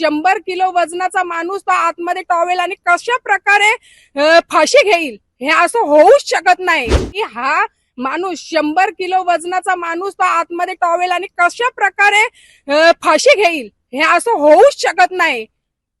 शंभर किलो वजनाचा माणूस तो आतमध्ये टॉवेल आणि कशा प्रकारे फाशी घेईल हे असं होऊच शकत नाही. की हा माणूस शंभर किलो वजनाचा माणूस तो आतमध्ये टॉवेल आणि कशा प्रकारे फाशी घेईल हे असं होऊच शकत नाही.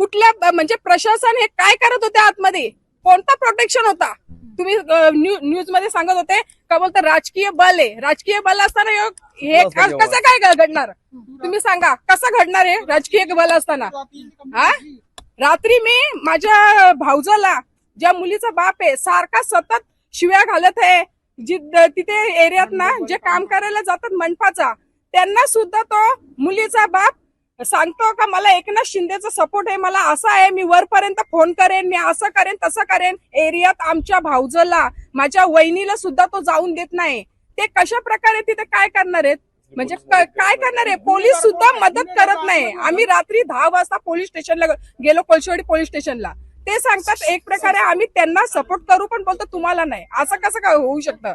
कुठल्या म्हणजे प्रशासन हे काय करत होते आतमध्ये? कोणता प्रोटेक्शन होता? तुम्ही न्यूजमध्ये सांगत होते का बोलतो राजकीय बल आहे. राजकीय बल असताना हे कसं क- कसं काय घडणार? तुम्ही सांगा कसं घडणार आहे राजकीय बल असताना? हा रात्री मी माझ्या भाऊजाला ज्या मुलीचा बाप आहे सारखा सतत शिव्या घालत आहे. जी तिथे एरियात ना जे काम करायला जातात मंडपाचा त्यांना सुद्धा तो मुलीचा बाप सांगतो का मला एकनाथ शिंदेचा सपोर्ट आहे मला असं आहे मी वरपर्यंत फोन करेन मी असं करेन तसं करेन. एरियात आमच्या भाऊजला माझ्या वहिनीला सुद्धा तो जाऊन देत नाही. ते कशा प्रकारे तिथे काय करणार आहेत? म्हणजे काय करणार आहे? पोलीस सुद्धा मदत करत नाही. आम्ही रात्री दहा वाजता पोलीस स्टेशनला गेलो कोळशेवाडी पोलीस स्टेशनला. ते सांगतात एक प्रकारे आम्ही त्यांना सपोर्ट करू पण बोलतो तुम्हाला नाही. असं कसं काय होऊ शकतं?